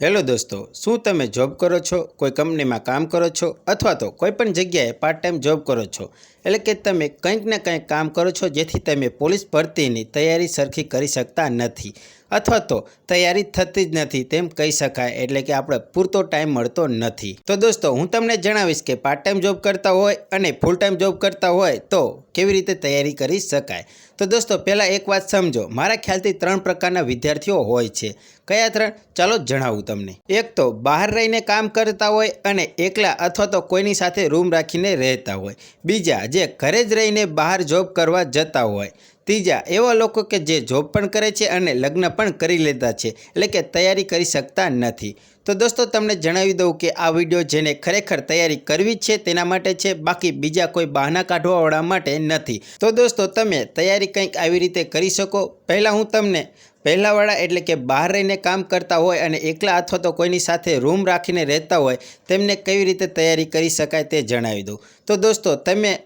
Hello દોસ્તો, શું તમે જોબ કરો છો? કોઈ કંપનીમાં કામ કરો છો? અથવા તો કોઈ પણ જગ્યાએ પાર્ટ ટાઈમ જોબ કરો છો? એટલે કે તમે કંઈક ને કંઈક કામ કરો છો જેથી તમે પોલીસ ભરતીની તૈયારી સરખી કરી શકતા નથી. અથવા તો તૈયારી થતી જ નથી તેમ કહી શકાય, એટલે કે આપણે પૂરતો ટાઈમ મળતો નથી. તો દોસ્તો, હું તમને જણાવીશ કે પાર્ટ ટાઈમ જોબ કરતા હોય અને ફૂલ ટાઈમ જોબ કરતા હોય તો કેવી રીતે તૈયારી કરી શકાય? તો દોસ્તો, પહેલાં એક વાત સમજો. મારા ખ્યાલથી ત્રણ પ્રકારના વિદ્યાર્થીઓ હોય છે. કયા ત્રણ? ચાલો જણાવું તમને. એક તો બહાર રહીને કામ કરતા હોય અને એકલા અથવા તો કોઈની સાથે રૂમ રાખીને રહેતા હોય. બીજા, જે ઘરે જ રહીને બહાર જોબ કરવા જતા હોય. ત્રીજા, એવા લોકો કે જે જોબ પણ કરે છે અને લગ્ન પણ કરી લેતા છે. એટલે કે તૈયારી કરી શકતા નથી. તો દોસ્તો, તમને જણાવી દઉં કે આ વીડિયો જેને ખરેખર તૈયારી કરવી છે તેના માટે છે, બાકી બીજા કોઈ બહાના કાઢવાવાળા માટે નથી. તો દોસ્તો, તમે તૈયારી કંઈક આવી રીતે કરી શકો. પહેલાં હું તમને પહેલાંવાળા એટલે કે બહાર રહીને કામ કરતા હોય અને એકલા અથવા તો કોઈની સાથે રૂમ રાખીને રહેતા હોય, તેમને કેવી રીતે તૈયારી કરી શકાય તે જણાવી દઉં. તો દોસ્તો, તમે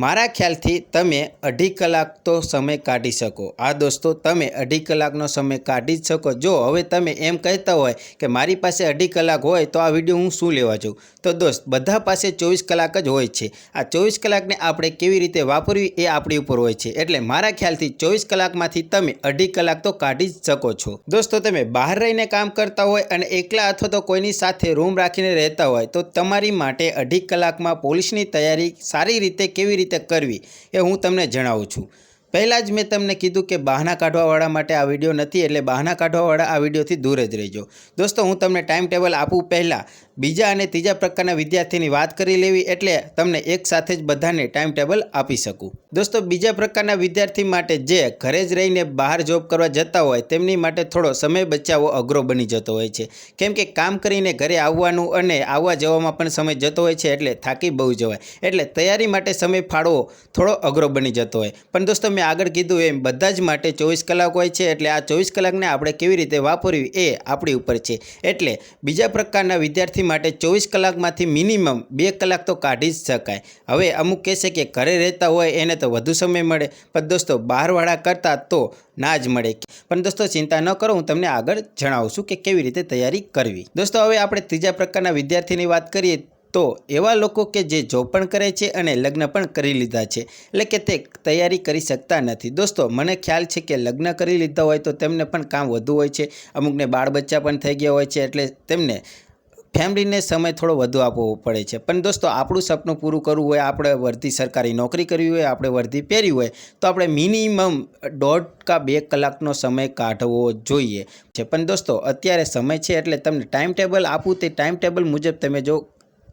મારા ખ્યાલથી તમે અઢી કલાક તો સમય કાઢી શકો. આ દોસ્તો, તમે અઢી કલાકનો સમય કાઢી જ શકો. જો હવે તમે એમ કહેતા હોય કે મારી પાસે અઢી કલાક હોય તો આ વીડિયો હું શું લેવા જાઉં? તો દોસ્ત, બધા પાસે ચોવીસ કલાક જ હોય છે. આ ચોવીસ કલાકને આપણે કેવી રીતે વાપરવી એ આપણી ઉપર હોય છે. એટલે મારા ખ્યાલથી ચોવીસ કલાકમાંથી તમે અઢી કલાક તો કાઢી જ શકો છો. દોસ્તો, તમે બહાર રહીને કામ કરતા હોય અને એકલા અથવા તો કોઈની સાથે રૂમ રાખીને રહેતા હોય તો તમારી માટે અઢી કલાકમાં પોલીસની તૈયારી સારી રીતે કેવી રીતે કરવી એ હું તમને જણાવું છું. પહેલાં જ મેં તમને કીધું કે બહાના કાઢવાવાળા માટે આ વીડિયો નથી, એટલે બહાના કાઢવાવાળા આ વિડીયોથી દૂર જ રહેજો. દોસ્તો, હું તમને ટાઈમ ટેબલ આપું પહેલાં બીજા અને ત્રીજા પ્રકારના વિદ્યાર્થીની વાત કરી લેવી એટલે તમને એક સાથે જ બધાને ટાઈમ ટેબલ આપી શકું. દોસ્તો, બીજા પ્રકારના વિદ્યાર્થી માટે જે ઘરે જ રહીને બહાર જોબ કરવા જતા હોય, તેમની માટે થોડો સમય બચાવવો અઘરો બની જતો હોય છે. કેમ કે કામ કરીને ઘરે આવવાનું અને આવવા જવામાં પણ સમય જતો હોય છે એટલે થાકી બહુ જવાય. એટલે તૈયારી માટે સમય ફાળવો થોડો અઘરો બની જતો હોય. પણ દોસ્તો, મેં આગળ કીધું એમ, બધા જ માટે ચોવીસ કલાક હોય છે એટલે આ ચોવીસ કલાકને આપણે કેવી રીતે વાપરવી એ આપણી ઉપર છે. એટલે બીજા પ્રકારના વિદ્યાર્થી માટે ચોવીસ કલાકમાંથી મિનિમમ બે કલાક તો કાઢી જ શકાય. હવે અમુક કહેશે કે ઘરે રહેતા હોય એને તો વધુ સમય મળે, પણ દોસ્તો બહારવાળા કરતાં તો ના જ મળે. પણ દોસ્તો ચિંતા ન કરો, હું તમને આગળ જણાવું છું કે કેવી રીતે તૈયારી કરવી. દોસ્તો હવે આપણે ત્રીજા પ્રકારના વિદ્યાર્થીની વાત કરીએ તો એવા લોકો કે જે જોબ પણ કરે છે અને લગ્ન પણ કરી લીધા છે. એટલે કે તે તૈયારી કરી શકતા નથી. દોસ્તો, મને ખ્યાલ છે કે લગ્ન કરી લીધા હોય તો તેમને પણ કામ વધુ હોય છે. અમુકને બાળ બચ્ચા પણ થઈ ગયા હોય છે એટલે તેમને ફેમિલીને સમય થોડો વધુ આપવો પડે છે. પણ દોસ્તો, આપણું સપનું પૂરું કરવું હોય, આપણે વર્ધી સરકારી નોકરી કરવી હોય, આપણે વર્ધી પહેરી હોય, તો આપણે મિનિમમ દોઢ કા બે કલાકનો સમય કાઢવો જોઈએ. છે પણ દોસ્તો, અત્યારે સમય છે એટલે તમને ટાઈમ ટેબલ આપું તે ટાઈમ ટેબલ મુજબ તમે જો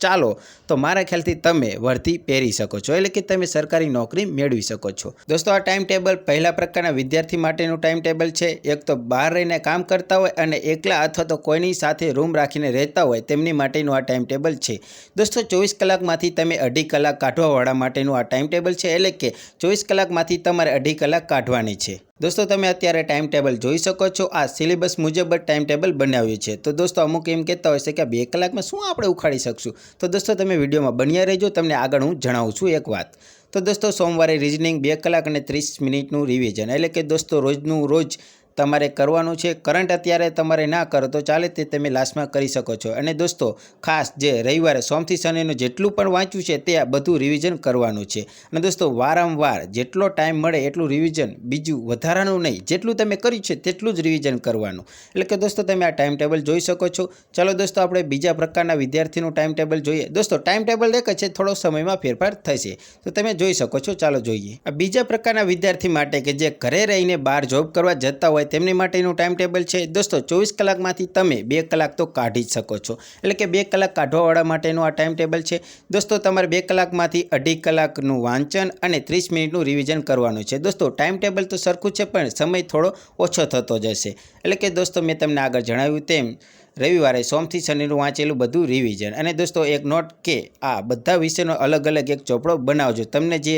ચાલો, તો મારા ખ્યાલથી તમે વર્ધી પહેરી શકો છો, એટલે કે તમે સરકારી નોકરી મેળવી શકો છો. દોસ્તો, આ ટાઈમ ટેબલ પહેલા પ્રકારના વિદ્યાર્થી માટેનું ટાઈમ ટેબલ છે. એક તો બહાર રહીને કામ કરતા હોય અને એકલા અથવા તો કોઈની સાથે રૂમ રાખીને રહેતા હોય, તેમની માટેનું આ ટાઈમ ટેબલ છે. દોસ્તો, ચોવીસ કલાકમાંથી તમે અઢી કલાક કાઢવાવાળા માટેનું આ ટાઈમ ટેબલ છે, એટલે કે ચોવીસ કલાકમાંથી તમારે અઢી કલાક કાઢવાની છે. દોસ્તો, તમે અત્યારે ટાઈમ ટેબલ જોઈ શકો છો. આ સિલેબસ મુજબ જ ટાઈમ ટેબલ બનાવ્યું છે. તો દોસ્તો, અમુક એમ કહેતા હોય છે કે બે કલાકમાં શું આપણે ઉખાડી શકશું? તો દોસ્તો, તમે વિડીયોમાં બન્યા રહેજો. તમને આગળ હું જણાવું છું એક વાત. તો દોસ્તો, સોમવારે રિઝનિંગ બે કલાક અને ત્રીસ મિનિટનું રિવિઝન એટલે કે દોસ્તો, રોજનું રોજ તમારે કરવાનું છે, કરંટ અત્યારે તમારે ના કરો, તો ચાલે તે તમે લાસ્ટમાં કરી શકો છો. અને દોસ્તો, ખાસ જે રવિવારે સોમથી શનિનું જેટલું પણ વાંચ્યું છે, તે બધું રિવિઝન કરવાનું છે. અને દોસ્તો, વારંવાર જેટલો ટાઈમ મળે એટલું રિવિઝન બીજું વધારાનું નહીં. જેટલું તમે કર્યું છે, તેટલું જ રિવિઝન કરવાનું. એટલે કે દોસ્તો, તમે આ ટાઈમ ટેબલ જોઈ શકો છો. ચાલો દોસ્તો, આપણે બીજા પ્રકારના વિદ્યાર્થીનું ટાઈમ ટેબલ જોઈએ. દોસ્તો ટાઈમ ટેબલ દેખે છે, થોડો સમયમાં ફેરફાર થશે. તો તમે જોઈ શકો છો, ચાલો જોઈએ. આ બીજા પ્રકારના વિદ્યાર્થી માટે કે જે ઘરે રહીને બહાર જોબ કરવા જતા હોય તેમની માટેનું ટાઈમ ટેબલ છે. દોસ્તો, ચોવીસ કલાકમાંથી તમે બે કલાક તો કાઢી જ શકો છો. એટલે કે બે કલાક કાઢવાવાળા માટેનું આ ટાઈમ ટેબલ છે. દોસ્તો, તમારે બે કલાકમાંથી અઢી કલાકનું વાંચન અને ત્રીસ મિનિટનું રિવિઝન કરવાનું છે. દોસ્તો ટાઈમ ટેબલ તો સરખું છે, પણ સમય થોડો ઓછો થતો જશે. એટલે કે દોસ્તો, મેં તમને આગળ જણાવ્યું તેમ રવિવારે, સોમથી શનિનું વાંચેલું બધું રિવિઝન અને દોસ્તો, એક નોટ કે આ બધા વિષયનો અલગ અલગ એક ચોપડો બનાવજો. તમને જે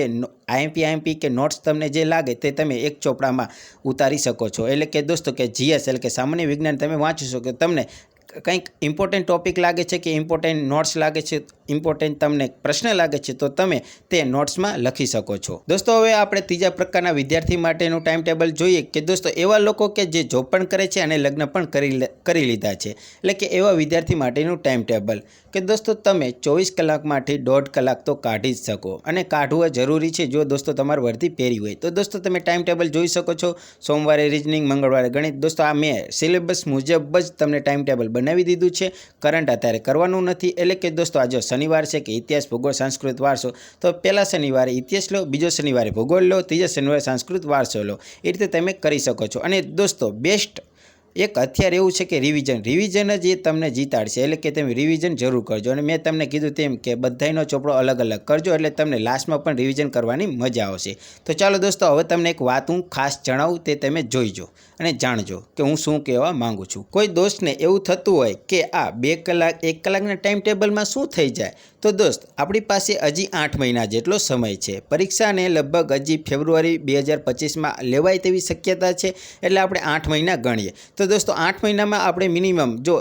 આઈએમપી આઈએમપી કે નોટ્સ તમને જે લાગે તે તમે એક ચોપડામાં ઉતારી શકો છો. એટલે કે દોસ્તો, કે જીએસ એટલે કે સામાન્ય વિજ્ઞાન તમે વાંચી છો તમને કંઈક ઇમ્પોર્ટન્ટ ટોપિક લાગે છે કે ઇમ્પોર્ટન્ટ નોટ્સ લાગે છે ઇમ્પોર્ટન્ટ તમને પ્રશ્ન લાગે છે, તો તમે તે નોટ્સમાં લખી શકો છો. દોસ્તો, હવે આપણે ત્રીજા પ્રકારના વિદ્યાર્થી માટેનું ટાઈમ ટેબલ જોઈએ કે દોસ્તો, એવા લોકો કે જે જોબ પણ કરે છે અને લગ્ન પણ કરી કરી લીધા છે. એટલે કે એવા વિદ્યાર્થી માટેનું ટાઈમ ટેબલ કે દોસ્તો, તમે ચોવીસ કલાકમાંથી દોઢ કલાક તો કાઢી જ શકો અને કાઢવું જરૂરી છે જો દોસ્તો તમારે વર્ધી પહેરી હોય. તો દોસ્તો, તમે ટાઈમ ટેબલ જોઈ શકો છો. સોમવારે રીઝનિંગ મંગળવારે ગણિત. દોસ્તો, આ મેં સિલેબસ મુજબ જ તમને ટાઈમ ટેબલ બનાવી દીધું છે. કરંટ અત્યારે કરવાનું નથી. એટલે કે દોસ્તો આજે શનિવાર છે કે ઇતિહાસ ભૂગોળ સંસ્કૃત વારસો, તો પહેલા શનિવારે ઇતિહાસ લો, બીજો શનિવારે ભૂગોળ લો, ત્રીજા શનિવારે સંસ્કૃત વારસો લો. એ રીતે તમે કરી શકો છો. અને દોસ્તો બેસ્ટ એક હથિયાર એવું છે કે રિવિઝન રિવિઝન જ એ તમને જીતાડશે. એટલે કે તમે રિવિઝન જરૂર કરજો. અને મેં તમને કીધું તેમ કે બધાયનો ચોપડો અલગ અલગ કરજો એટલે તમને લાસ્ટમાં પણ રિવિઝન કરવાની મજા આવશે. તો ચાલો દોસ્તો, હવે તમને એક વાત હું ખાસ જણાવું તે તમે જોઈજો અને જાણજો કે હું શું કહેવા માગું છું. કોઈ દોસ્તને એવું થતું હોય કે આ બે કલાક, એક કલાકના ટાઈમ ટેબલમાં શું થઈ જાય તો દોસ્ત, આપણી પાસે હજી આઠ મહિના જેટલો સમય છે. પરીક્ષાને લગભગ હજી ફેબ્રુઆરી બે હજાર પચીસમાં લેવાય તેવી શક્યતા છે, એટલે આપણે આઠ મહિના ગણીએ. તો દોસ્તો, આઠ મહિનામાં આપણે મિનિમમ જો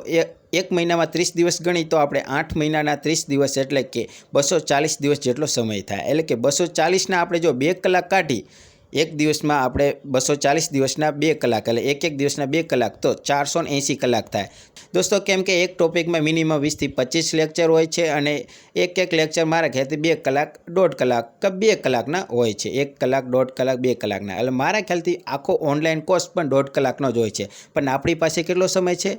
એક મહિનામાં ત્રીસ દિવસ ગણી, તો આપણે આઠ મહિનાના ત્રીસ દિવસ એટલે કે બસો ચાલીસ દિવસ જેટલો સમય થાય. એટલે કે બસો ચાલીસના આપણે જો બે કલાક કાઢી એક દિવસમાં આપણે બસો ચાલીસ દિવસના બે કલાક, એટલે એક એક દિવસના બે કલાક તો ચારસો ને એંસી કલાક થાય. દોસ્તો, કેમ કે એક ટોપિકમાં મિનિમમ વીસથી પચીસ લેક્ચર હોય છે અને એક એક લેક્ચર મારા ખ્યાલથી બે કલાક, દોઢ કલાક કે બે કલાકના હોય છે. એક કલાક, દોઢ કલાક, બે કલાકના. એટલે મારા ખ્યાલથી આખો ઓનલાઈન કોર્સ પણ દોઢ કલાકનો જ હોય છે. પણ આપણી પાસે કેટલો સમય છે?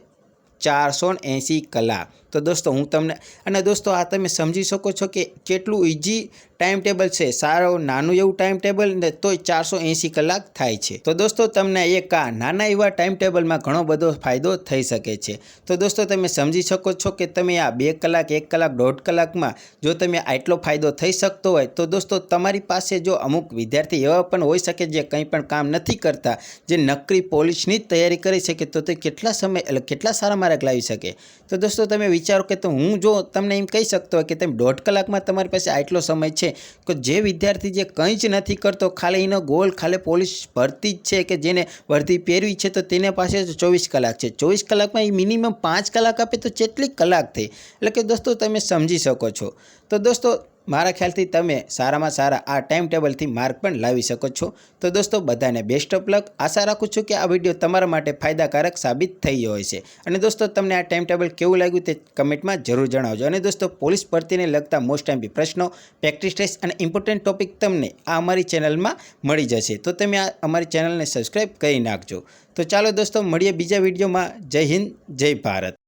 ચારસો ને એંસી કલાક. તો દોસ્તો, હું તમને, અને દોસ્તો, આ તમે સમજી શકો છો કે કેટલું ઇઝી ટાઈમ ટેબલ છે. સારો, નાનું એવું ટાઈમ ટેબલ ને તોય ચારસો એંસી કલાક થાય છે. તો દોસ્તો, તમને એક આ નાના એવા ટાઈમ ટેબલમાં ઘણો બધો ફાયદો થઈ શકે છે. તો દોસ્તો, તમે સમજી શકો છો કે તમે આ બે કલાક, એક કલાક, દોઢ કલાકમાં જો તમે આટલો ફાયદો થઈ શકતો હોય, તો દોસ્તો, તમારી પાસે જો અમુક વિદ્યાર્થી એવા પણ હોઈ શકે જે કંઈ પણ કામ નથી કરતા, જે નકરી પોલીસની જ તૈયારી કરી શકે, તો તે કેટલા સમય, એટલે કેટલા સારા માર્ક લાવી શકે? તો દોસ્તો, તમે વિચારો કે તો હું જો તમને એમ કહી શકતો હોય કે તમે દોઢ કલાકમાં તમારી પાસે આટલો સમય છે કે જે વિદ્યાર્થી જે કંઈ જ નથી કરતો, ખાલી એનો ગોલ ખાલી પોલીસ ભરતી જ છે કે જેને ભરતી પહેરવી છે, તો તેને પાસે ચોવીસ કલાક છે. ચોવીસ કલાકમાં એ મિનિમમ પાંચ કલાક આપે તો કેટલી કલાક થઈ? એટલે કે દોસ્તો, તમે સમજી શકો છો. તો દોસ્તો મારા ખ્યાલથી તમે સારામાં સારા આ ટાઈમ ટેબલથી માર્ક પણ લાવી શકો છો. તો દોસ્તો, બધાને બેસ્ટ ઓફ લક આશા રાખું છું કે આ વીડિયો તમારા માટે ફાયદાકારક સાબિત થઈ ગયો હશે. અને દોસ્તો, તમને આ ટાઈમ ટેબલ કેવું લાગ્યું તે કમેન્ટમાં જરૂર જણાવજો. અને દોસ્તો, પોલીસ ભરતીને લગતા મોસ્ટ ટાઈમ પ્રશ્નો પ્રેક્ટિસ ટેસ્ટ અને ઇમ્પોર્ટન્ટ ટોપિક તમને આ અમારી ચેનલમાં મળી જશે. તો તમે આ અમારી ચેનલને સબસ્ક્રાઈબ કરી નાખજો. તો ચાલો દોસ્તો, મળીએ બીજા વિડીયોમાં જય હિન્દ, જય ભારત.